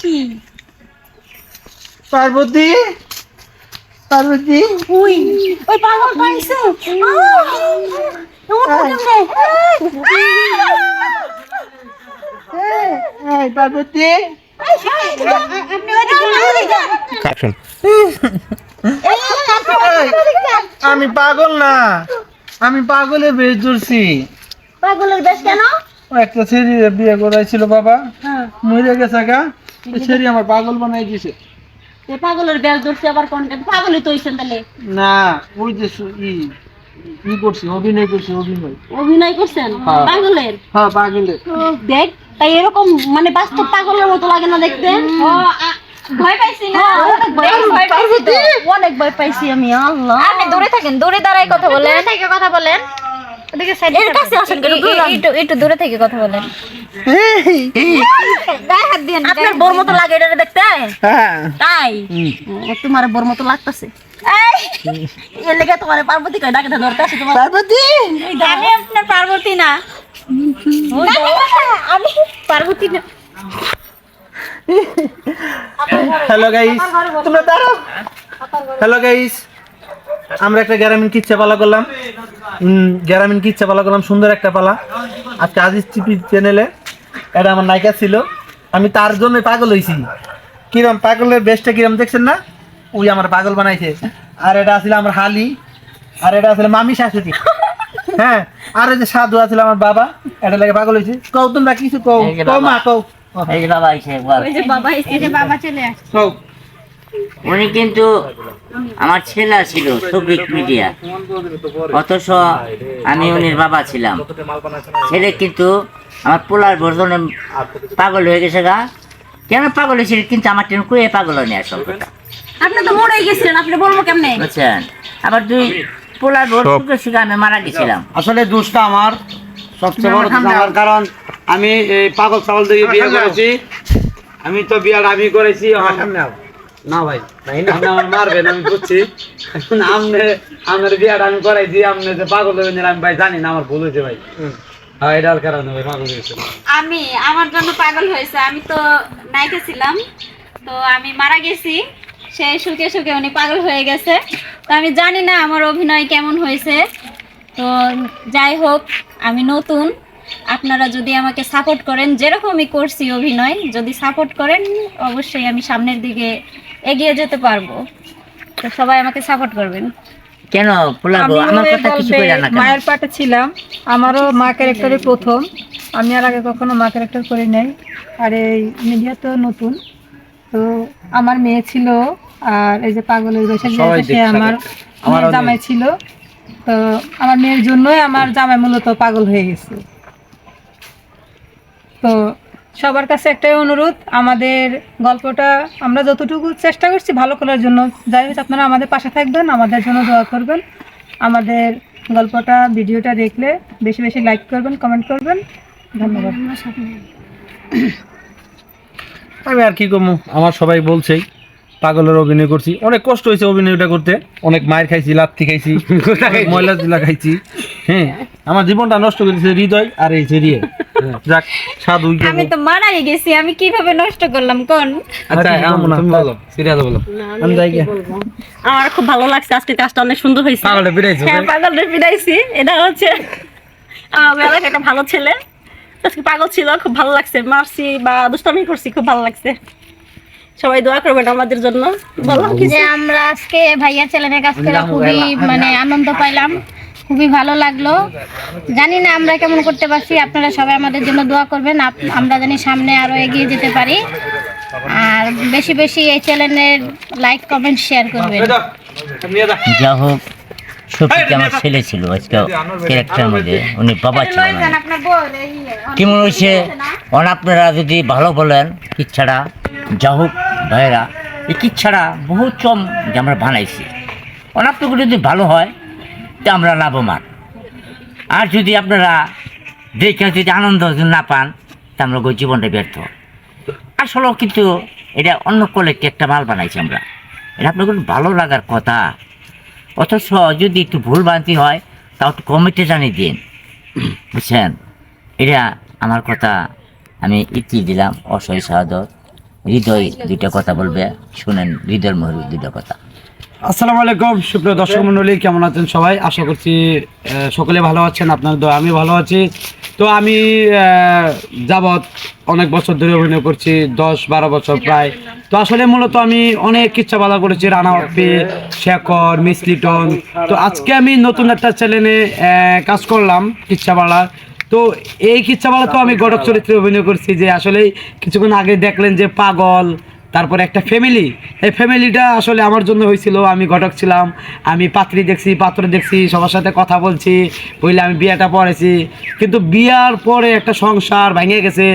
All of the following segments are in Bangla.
কি? পার্বতী? পার্বতী? ওই ওই পাগল পাইছে। পার্বতী। আমি পাগল না। আমি পাগলের বেশ ধরছি। পাগলের বেশ কেন? একটা ছেড়ি বিয়ে করাইছিল বাবা। হ্যাঁ। মরে গেছে গা। ছেড়ি আমার পাগল বানাই দিছে। এ পাগলের বেশ ধরছে আবার কন্টেন্ট পাগলই তো হইছেন তাহলে। না ওই যে ই ই করছি অভিনয় করছি অভিনয়। অভিনয় করছেন? হ্যাঁ। পাগলের? হ্যাঁ পাগলের। দেখ তাই এরকম মানে বাস্তব পাগলের মতো লাগে না দেখতে। ভয় পাইছি না? অনেক ভয় পাইছি। অনেক ভয় পাইছি আমি আল্লাহ। আপনি দূরে থাকেন দূরে দাঁড়াই কথা বলেন। থেকে কথা বলেন। ওদিকে সাইড এর কাছে আসেন। কেন? একটু একটু দূরে থেকে কথা বলেন। গায়ে হাত দিয়ে আপনার বোর মতো লাগে এটা দেখতে? হ্যাঁ। তাই? তোমার বোর মতো লাগতেছে। এর লেগে তোমার পার্বতী কয় ডাকে ধরতে আসে তোমার। পার্বতী? আমি আপনার পার্বতী না। আমি পার্বতী না। হ্যালো গাইস তোমরা দাঁড়াও। হ্যালো গাইস আমরা একটা গ্রামীণ কিচ্ছা পালা করলাম। গ্রামীণ কিচ্ছা পালা করলাম সুন্দর একটা পালা। আজকে আজিজ টিভি চ্যানেলে এটা আমার নায়িকা ছিল। আমি তার জন্য পাগল হয়েছি কিরম পাগলের বেশটা কিরম দেখছেন না? ওই আমার পাগল বানাইছে। আর এটা আছিল আমার হালি। আর এটা আছিল মামি শাশুড়ি। হ্যাঁ আর এই যে সাধু আছিল আমার বাবা এটা লাগে পাগল হয়েছে কও তোমরা কিছু কও? কও মা কও। এই যে বাবা বাবা এসে এই যে বাবা চলে আসছে। উনি কিন্তু আমার ছেলে ছিল সবিক মিডিয়া অথচ আমি উনির বাবা ছিলাম। ছেলে কিন্তু আমার পোলার বর্জনে পাগল হয়ে গেছে গা। কেন পাগল হয়েছিল কিন্তু আমার টেন কুয়ে পাগল হয়নি আসল কথা। আপনি তো মরে গেছিলেন আপনি বলব কেমনে? বুঝছেন? আবার দুই পোলার বর্জনে শিখে আমি মারা গেছিলাম। আসলে দোষটা আমার। সবচেয়ে বড় আমার কারণ আমি এই পাগল ছাগল থেকে বিয়ে করেছি। আমি তো বিয়ার আমি করেছি আমার না ভাই আপনি আমার মারবেন আমি বুঝছি। আমনে বিয়াটা আমি করাইছি আপনি যে পাগল হয়ে আমি ভাই জানি না আমার ভুল হয়েছে ভাই। হ্যাঁ এটার কারণে ভাই পাগল হয়েছে। আমি আমার জন্য পাগল হয়েছে আমি তো নায়িকা ছিলাম তো আমি মারা গেছি সে সুখে সুখে উনি পাগল হয়ে গেছে। তো আমি জানি না আমার অভিনয় কেমন হয়েছে তো যাই হোক আমি নতুন। আপনারা যদি আমাকে সাপোর্ট করেন যেরকমই করছি অভিনয় যদি সাপোর্ট করেন অবশ্যই আমি সামনের দিকে এগিয়ে যেতে পারব। তো সবাই আমাকে সাপোর্ট করবেন। কেন? বউ আমার কথা কিছু কইলা না মায়ের পাটে ছিলাম। আমারও মা ক্যারেক্টারে প্রথম। আমি আর আগে কখনো মা ক্যারেক্টার করি নাই। আর এই মিডিয়া তো নতুন। তো আমার মেয়ে ছিল আর এই যে পাগলের বৈশাখ সে আমার মেয়ের জামাই ছিল। তো আমার মেয়ের জন্যই আমার জামাই মূলত পাগল হয়ে গেছে। তো সবার কাছে একটাই অনুরোধ, আমাদের গল্পটা আমরা যতটুকু চেষ্টা করছি ভালো করার জন্য। যাই হোক, আপনারা আমাদের পাশে থাকবেন, আমাদের জন্য দোয়া করবেন। আমাদের গল্পটা, ভিডিওটা দেখলে বেশি বেশি লাইক করবেন কমেন্ট করবেন। ধন্যবাদ। আমি আর কি করব? আমার সবাই বলছেই। পাগলের অভিনয় করছি। অনেক কষ্ট হয়েছে অভিনয়টা করতে। অনেক মায়ের খাইছি লাত্তি খাইছি ময়লা জিলা খাইছি। হ্যাঁ আমার জীবনটা নষ্ট করেছে হৃদয় আর এই জেরিয়ে যাক সাধু আমি তো মারাই গেছি আমি কীভাবে নষ্ট করলাম কোন? আচ্ছা তুমি বলো সিরিয়াস বলো। আমি যাই আমার খুব ভালো লাগছে আজকে কাজটা অনেক সুন্দর হয়েছে। পাগলটা পিটাইছো, হ্যাঁ তাই? পাগলটা পিটাইছি এটা হচ্ছে আমার এলাকায় একটা ভালো ছেলে। আজকে পাগল ছিল খুব ভালো লাগছে মারছি বা দুষ্টামি করছি খুব ভালো লাগছে। সবাই দোয়া করবেন আমাদের জন্য। বলো কিছু? যে আমরা আজকে ভাইয়া চ্যানেলের কাছ থেকে খুবই মানে আনন্দ পাইলাম খুবই ভালো লাগল। জানি না আমরা কেমন করতে পারছি আপনারা সবাই আমাদের জন্য দোয়া করবেন আপ- আমরা জানি সামনে আরও এগিয়ে যেতে পারি। আর বেশি বেশি এই চ্যানেলের লাইক কমেন্ট শেয়ার করবেন। যা হোক সফিক আমার ছেলে ছিল আজকে ক্যারেক্টার মধ্যে উনি বাবা ছিল কেমন হয়েছে অন আপনারা যদি ভালো বলেন কিচ্ছাড়া যা হোক ভাইয়েরা এই ছাড়া বহু চম যে আমরা বানাইছি। অনাপ্তকে যদি ভালো হয়, তো আমরা লাভবান। আর যদি আপনারা দেখে যদি আনন্দ না পান, তা আমরা জীবনটা ব্যর্থ। আসলেও কিন্তু এটা অন্য কোয়ালিটি একটা মাল বানাইছি আমরা। এটা আপনার কোনো ভালো লাগার কথা। অথচ যদি একটু ভুল ভ্রান্তি হয়, তাও একটু কমিটি জানিয়ে দিন। বুঝছেন? এটা আমার কথা আমি ইতি দিলাম। অসহায় সাহায্য হৃদয় দুইটা কথা বলবে, শুনেন, হৃদয়ের মহর দুইটা কথা। আসসালামু আলাইকুম, সুপ্রিয় দর্শক মন্ডলী কেমন আছেন সবাই? আশা করছি সকলে ভালো আছেন, আপনার দোয়া, আমি ভালো আছি। তো আমি যাবৎ অনেক বছর ধরে অভিনয় করছি, দশ বারো বছর প্রায়। তো আসলে মূলত আমি অনেক ইচ্ছা বাধা করেছি, রানা অফি শেখর, মিস লিটন। তো আজকে আমি নতুন একটা চ্যানেলে কাজ করলাম ইচ্ছাবাড়া তো এই কিচ্ছাবাড়া তো আমি গড়ক চরিত্রে অভিনয় করছি যে আসলে কিছুক্ষণ আগে দেখলেন যে পাগল, তারপরে একটা ফ্যামিলি এই ফ্যামিলিটা আসলে আমার জন্য হয়েছিল, আমি ঘটক ছিলাম, আমি পাত্রী দেখছি, পাত্র দেখছি, সবার সাথে কথা বলছি বইলে আমি বিয়েটা পড়েছি। কিন্তু বিয়ার পরে একটা সংসার ভেঙে গেছে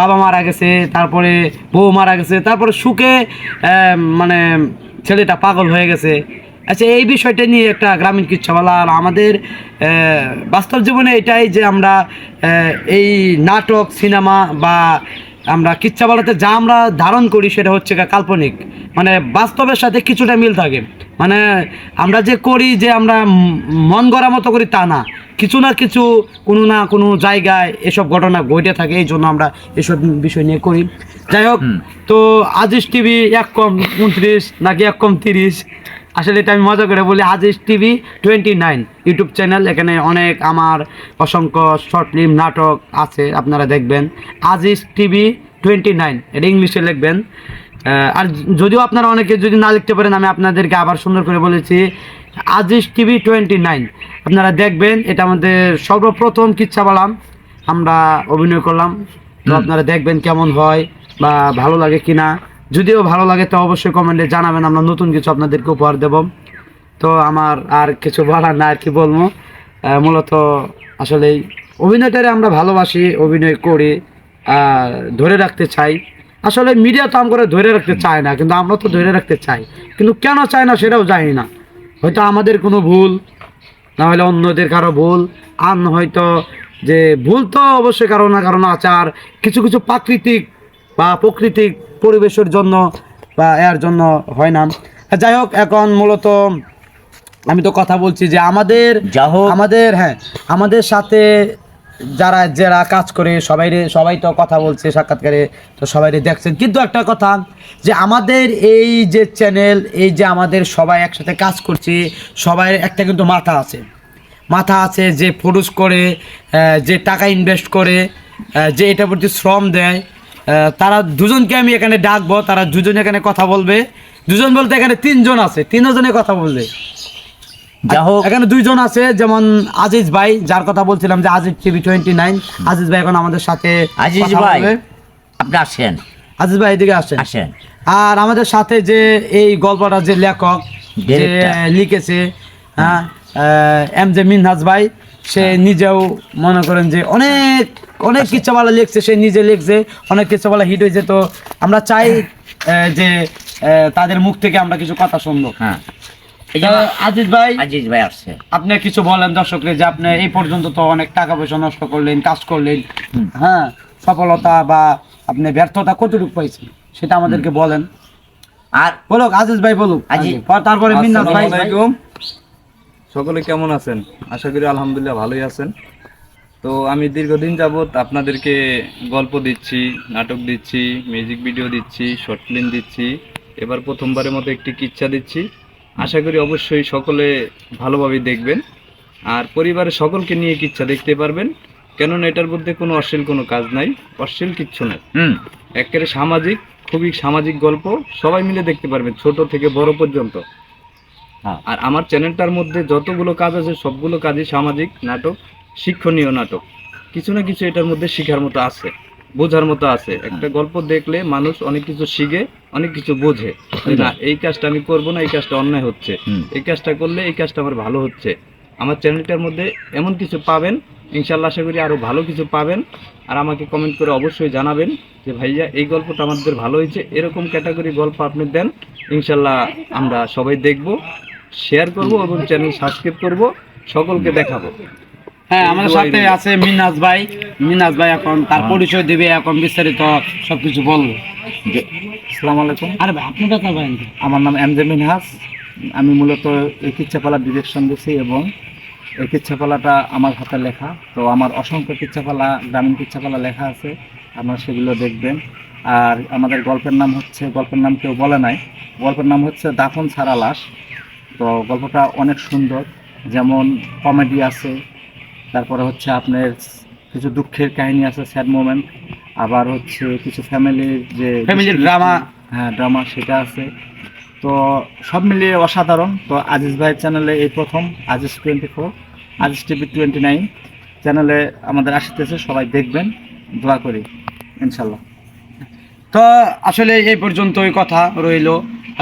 বাবা মারা গেছে, তারপরে বউ মারা গেছে, তারপরে সুখে মানে ছেলেটা পাগল হয়ে গেছে। আচ্ছা এই বিষয়টা নিয়ে একটা গ্রামীণ কিচ্ছাওয়ালা আর আমাদের বাস্তব জীবনে এটাই যে আমরা এই নাটক সিনেমা বা আমরা কিচ্ছাবালাতে যা আমরা ধারণ করি সেটা হচ্ছে কাল্পনিক। মানে বাস্তবের সাথে কিছুটা মিল থাকে। মানে আমরা যে করি যে আমরা মন গড়া মতো করি তা না। কিছু না কিছু কোনো না কোনো জায়গায় এসব ঘটনা ঘটে থাকে এই জন্য আমরা এসব বিষয় নিয়ে করি। যাই হোক তো আজিজ টিভি এক কম উনত্রিশ নাকি এক কম তিরিশ? আসলে এটা আমি মজা করে বলি Aziz TV twenty nine YouTube channel এখানে অনেক আমার অসংখ্য শর্ট ফিল্ম নাটক আছে আপনারা দেখবেন। আজিজ টিভি টোয়েন্টি নাইন এটা ইংলিশে লিখবেন। আর যদিও আপনারা অনেকে যদি না লিখতে পারেন আমি আপনাদেরকে আবার সুন্দর করে বলেছি আজিজ টিভি টোয়েন্টি নাইন আপনারা দেখবেন এটা আমাদের সর্বপ্রথম কিচ্ছা বলাম আমরা অভিনয় করলাম। তো আপনারা দেখবেন কেমন হয় বা ভালো লাগে কিনা। যদিও ভালো লাগে, তো অবশ্যই কমেন্টে জানাবেন, আমরা নতুন কিছু আপনাদেরকে উপহার দেব। তো আমার আর কিছু বলার না আর কি বলব? মূলত আসলে অভিনয়টারে আমরা ভালোবাসি, অভিনয় করি ধরে রাখতে চাই। আসলে মিডিয়া তো আমরা ধরে রাখতে চায় না, কিন্তু আমরা তো ধরে রাখতে চাই। কিন্তু কেন চায় না সেটাও জানি না। হয়তো আমাদের কোনো ভুল, না হলে অন্যদের কারও ভুল, আর হয়তো যে ভুল তো অবশ্যই কারও না কারণ আচার, কিছু কিছু প্রাকৃতিক বা প্রাকৃতিক পরিবেশের জন্য বা এর জন্য হয় না। যাই হোক এখন মূলত আমি তো কথা বলছি যে আমাদের যা হোক। আমাদের হ্যাঁ আমাদের সাথে যারা যারা কাজ করে সবাই সবাই তো কথা বলছে সাক্ষাৎকারে তো সবাই দেখছেন। কিন্তু একটা কথা যে আমাদের এই যে চ্যানেল এই যে আমাদের সবাই একসাথে কাজ করছি সবাই একটা কিন্তু মাথা আছে। মাথা আছে যে প্রডিউস করে যে টাকা ইনভেস্ট করে যে এটার প্রতি শ্রম দেয় তারা দুজনকে আমি এখানে ডাকবো তারা দুজন এখানে কথা বলবে। দুজন বলতে এখানে তিনজন আছে তিনজনে কথা বলবে। যা হোক। এখানে দুইজন আছে যেমন আজিজ ভাই যার কথা বলছিলাম যে Aziz TV twenty nine. Aziz ভাই এখন আমাদের সাথে আজিজ ভাই আপনি আসেন। আজিজ ভাই এদিকে আসেন। আসেন। আর আমাদের সাথে যে এই গল্পটা যে লেখক যে লিখেছে হ্যাঁ এম জে মিনহাজ ভাই সে নিজেও মনে করেন যে অনেক অনেক কিচ্ছাওয়ালা লিখছে সে নিজে লিখছে অনেক কিচ্ছাওয়ালা হিট হয়েছে। তো আমরা চাই যে তাদের মুখ থেকে আমরা কিছু কথা শুনব। হ্যাঁ। এই তো যে আজিজ ভাই আজিজ ভাই আসছে। আপনি কিছু বলেন দর্শকদের যে আপনি এই পর্যন্ত তো অনেক টাকা পয়সা নষ্ট করলেন কাজ করলেন। হ্যাঁ সফলতা বা আপনি ব্যর্থতা কতটুকু পাইছেন সেটা আমাদেরকে বলেন। আর বলুক আজিজ ভাই বলুক। তারপরে মিন্নাত ভাই। সকলে কেমন আছেন? আশা করি আলহামদুলিল্লাহ ভালোই আছেন। তো আমি দীর্ঘদিন যাবৎ আপনাদেরকে গল্প দিচ্ছি নাটক দিচ্ছি মিউজিক ভিডিও দিচ্ছি শর্ট ফিল্ম দিচ্ছি এবার প্রথমবারের মতো একটি কিচ্ছা দিচ্ছি। আশা করি অবশ্যই সকলে ভালোভাবে দেখবেন। আর পরিবারের সকলকে নিয়ে কিচ্ছা দেখতে পারবেন। কেননা এটার মধ্যে কোনো অশ্লীল কোনো কাজ নাই অশ্লীল কিচ্ছু নাই। হুম। একেবারে সামাজিক খুবই সামাজিক গল্প। সবাই মিলে দেখতে পারবেন ছোট থেকে বড় পর্যন্ত। হ্যাঁ। আর আমার চ্যানেলটার মধ্যে যতগুলো কাজ আছে সবগুলো কাজই সামাজিক নাটক। শিক্ষণীয় নাটক। কিছু না কিছু এটার মধ্যে শেখার মতো আছে বোঝার মতো আছে। একটা গল্প দেখলে মানুষ অনেক কিছু শিখে অনেক কিছু বোঝে। না এই কাজটা আমি করব না এই কাজটা অন্যায় হচ্ছে। এই কাজটা করলে এই কাজটা আমার ভালো হচ্ছে। আমার চ্যানেলটার মধ্যে এমন কিছু পাবেন ইনশাল্লাহ আশা করি আরও ভালো কিছু পাবেন। আর আমাকে কমেন্ট করে অবশ্যই জানাবেন যে ভাইয়া এই গল্পটা আমাদের ভালো হয়েছে। এরকম ক্যাটাগরি গল্প আপনি দেন ইনশাল্লাহ আমরা সবাই দেখব শেয়ার করব এবং চ্যানেল সাবস্ক্রাইব করব সকলকে দেখাবো। হ্যাঁ আমাদের সাথে আছে মিনাজ ভাই। মিনাজ ভাই এখন তার পরিচয় দিবে এখন বিস্তারিত সবকিছু বলব। আসসালামু আলাইকুম। আরে ভাই আপনি কথা বলেন। আমার নাম এমজে মিনহাস। আমি মূলত এই কিচ্ছাপালা ডিরেকশন দিছি এবং এই কিচ্ছাপালাটা আমার হাতে লেখা। তো আমার অসংখ্য কিচ্ছাপালা গ্রামীণ কিচ্ছাপালা লেখা আছে আপনারা সেগুলো দেখবেন। আর আমাদের গল্পের নাম হচ্ছে গল্পের নাম কেউ বলে নাই। গল্পের নাম হচ্ছে দাফন ছাড়া লাশ। তো গল্পটা অনেক সুন্দর। যেমন কমেডি আছে তারপরে হচ্ছে আপনার কিছু দুঃখের কাহিনী আছে স্যাড মোমেন্ট আবার হচ্ছে কিছু ফ্যামিলির যে ফ্যামিলির ড্রামা হ্যাঁ ড্রামা সেটা আছে। তো সব মিলিয়ে অসাধারণ। তো আজিজ ভাইয়ের চ্যানেলে এই প্রথম Aziz twenty four Aziz TV twenty nine চ্যানেলে আমাদের আসতেছে সবাই দেখবেন দোয়া করি ইনশাল্লাহ। তো আসলে এই পর্যন্তই কথা রইল।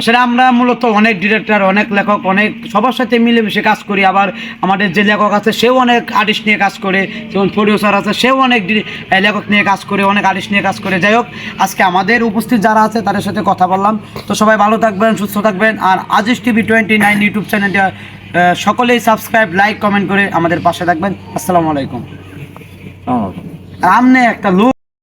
আসলে আমরা মূলত অনেক ডিরেক্টর অনেক লেখক অনেক সবার সাথে মিলেমিশে কাজ করি। আবার আমাদের যে লেখক আছে সেও অনেক আর্টিস্ট নিয়ে কাজ করে যেমন প্রডিউসার আছে সেও অনেক লেখক নিয়ে কাজ করে অনেক আর্টিস্ট নিয়ে কাজ করে। যাই হোক আজকে আমাদের উপস্থিত যারা আছে তাদের সাথে কথা বললাম। তো সবাই ভালো থাকবেন সুস্থ থাকবেন। আর Aziz TV twenty nine YouTube চ্যানেলটা সকলেই সাবস্ক্রাইব লাইক কমেন্ট করে আমাদের পাশে থাকবেন। আসসালামু আলাইকুম। আমনে একটা লোক